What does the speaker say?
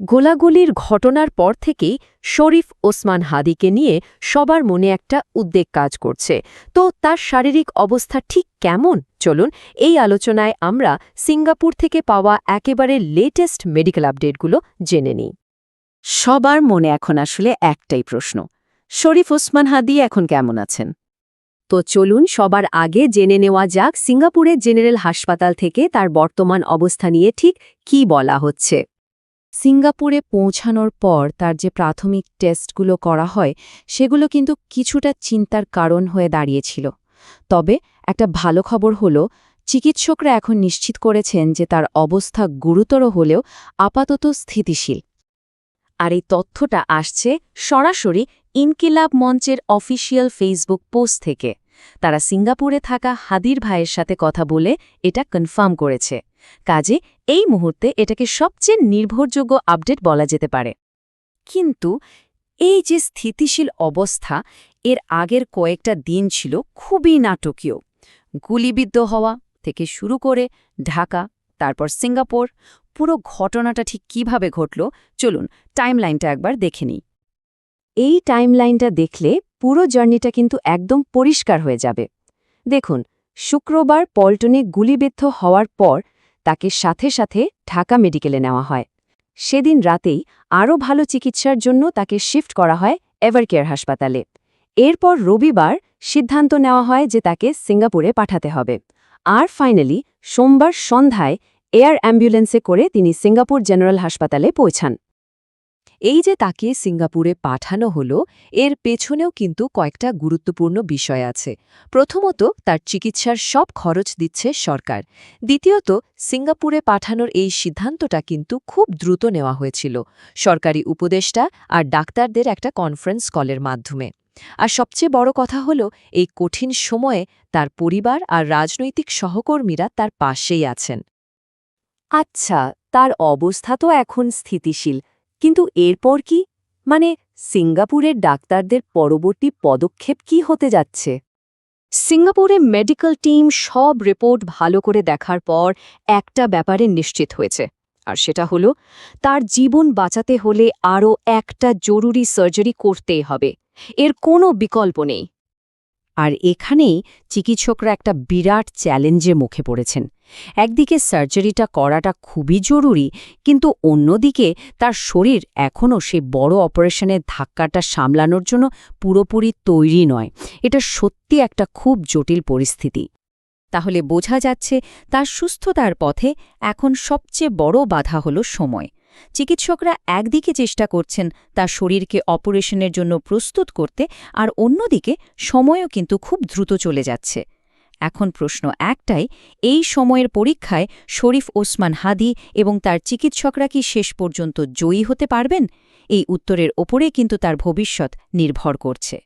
গোলাগুলির ঘটনার পর থেকেই শরীফ ওসমান হাদিকে নিয়ে সবার মনে একটা উদ্বেগ কাজ করছে। তো তার শারীরিক অবস্থা ঠিক কেমন? চলুন এই আলোচনায় আমরা সিঙ্গাপুর থেকে পাওয়া একেবারে লেটেস্ট মেডিকেল আপডেটগুলো জেনে নিই। সবার মনে এখন আসলে একটাই প্রশ্ন শরীফ ওসমান হাদি এখন কেমন আছেন? তো চলুন সবার আগে জেনে নেওয়া যাক সিঙ্গাপুরের জেনারেল হাসপাতাল থেকে তার বর্তমান অবস্থা নিয়ে ঠিক কি বলা হচ্ছে। সিঙ্গাপুরে পৌঁছানোর পর তার যে প্রাথমিক টেস্টগুলো করা হয়, সেগুলো কিন্তু কিছুটা চিন্তার কারণ হয়ে দাঁড়িয়েছিল। তবে একটা ভালো খবর হলো, চিকিৎসকরা এখন নিশ্চিত করেছেন যে তার অবস্থা গুরুতর হলেও আপাতত স্থিতিশীল। আর এই তথ্যটা আসছে সরাসরি ইনকিলাব মঞ্চের অফিসিয়াল ফেসবুক পোস্ট থেকে। তারা সিঙ্গাপুরে থাকা হাদির ভাইয়ের সাথে কথা বলে এটা কনফার্ম করেছে। কাজে এই মুহূর্তে এটাকে সবচেয়ে নির্ভরযোগ্য আপডেট বলা যেতে পারে। কিন্তু এই যে স্থিতিশীল অবস্থা, এর আগের কয়েকটা দিন ছিল খুবই নাটকীয়। গুলিবিদ্ধ হওয়া থেকে শুরু করে ঢাকা, তারপর সিঙ্গাপুর, পুরো ঘটনাটা ঠিক কীভাবে ঘটল, চলুন টাইমলাইনটা একবার দেখে নিই। এই টাইমলাইনটা দেখলে পুরো জার্নিটা কিন্তু একদম পরিষ্কার হয়ে যাবে। দেখুন, শুক্রবার পল্টনে গুলিবিদ্ধ হওয়ার পর তাকে সাথে সাথে ঢাকা মেডিকেলে নেওয়া হয়। সেদিন রাতেই আরও ভালো চিকিৎসার জন্য তাকে শিফট করা হয় এভারকেয়ার হাসপাতালে। এরপর রবিবার সিদ্ধান্ত নেওয়া হয় যে তাকে সিঙ্গাপুরে পাঠাতে হবে। আর ফাইনালি সোমবার সন্ধ্যায় এয়ার অ্যাম্বুলেন্সে করে তিনি সিঙ্গাপুর জেনারেল হাসপাতালে পৌঁছান। এই যে তাকে সিঙ্গাপুরে পাঠানো হলো, এর পেছনেও কিন্তু কয়েকটা গুরুত্বপূর্ণ বিষয় আছে। প্রথমত, তার চিকিৎসার সব খরচ দিচ্ছে সরকার। দ্বিতীয়ত, সিঙ্গাপুরে পাঠানোর এই সিদ্ধান্তটা কিন্তু খুব দ্রুত নেওয়া হয়েছিল, সরকারি উপদেষ্টা আর ডাক্তারদের একটা কনফারেন্স কলের মাধ্যমে। আর সবচেয়ে বড় কথা হল, এই কঠিন সময়ে তার পরিবার আর রাজনৈতিক সহকর্মীরা তার পাশেই আছেন। আচ্ছা তার অবস্থা তো এখন স্থিতিশীল। কিন্তু এরপর কি? মানে সিঙ্গাপুরের ডাক্তারদের পরবর্তী পদক্ষেপ কি হতে যাচ্ছে? সিঙ্গাপুরে মেডিকেল টিম সব রিপোর্ট ভালো করে দেখার পর একটা ব্যাপারে নিশ্চিত হয়েছে। আর সেটা হলো, তার জীবন বাঁচাতে হলে আরও একটা জরুরি সার্জারি করতেই হবে। এর কোনো বিকল্প নেই। আর এখানেই চিকিৎসকরা একটা বিরাট চ্যালেঞ্জের মুখে পড়েছেন। একদিকে সার্জারিটা করাটা খুবই জরুরি, কিন্তু অন্যদিকে তার শরীর এখনও সে বড় অপারেশনের ধাক্কাটা সামলানোর জন্য পুরোপুরি তৈরি নয়। এটা সত্যি একটা খুব জটিল পরিস্থিতি। তাহলে বোঝা যাচ্ছে তার সুস্থতার পথে এখন সবচেয়ে বড় বাধা হল সময়। চিকিৎসকরা একদিকে চেষ্টা করছেন তার শরীরকে অপারেশনের জন্য প্রস্তুত করতে, আর অন্যদিকে সময়ও কিন্তু খুব দ্রুত চলে যাচ্ছে। এখন প্রশ্ন একটাই, এই সময়ের পরীক্ষায় শরীফ ওসমান হাদি এবং তার চিকিৎসকরা কি শেষ পর্যন্ত জয়ী হতে পারবেন? এই উত্তরের ওপরে কিন্তু তার ভবিষ্যৎ নির্ভর করছে।